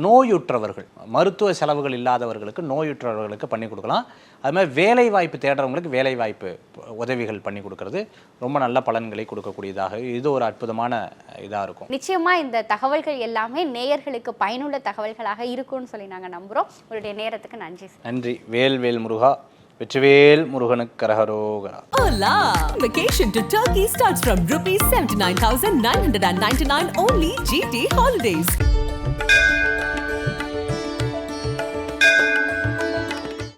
நோயுற்றவர்கள் மருத்துவ செலவுகள் இல்லாதவர்களுக்கு நோயுற்றவர்களுக்கு பண்ணி கொடுக்கலாம். அது மாதிரி வேலை வாய்ப்பு தேடுறவங்களுக்கு வேலை வாய்ப்பு உதவிகள் பண்ணி கொடுக்கறது. ரொம்ப நல்ல பலன்களை கொடுக்கக்கூடியதாக. இது ஒரு அற்புதமான இதாக இருக்கும். நிச்சயமா இந்த தகவல்கள் எல்லாமே நேயர்களுக்கு பயனுள்ள தகவல்களாக இருக்கும்னு சொல்லி நாங்க நம்புறோம். உங்களுடைய நேரத்துக்கு நன்றி நன்றி. வேல் வேல் முருகா. வெற்றிவேல் முருகனுக்கு கரகரோகரா. Hola! Vacation to Turkey starts from rupees 79,999 only GT Holidays.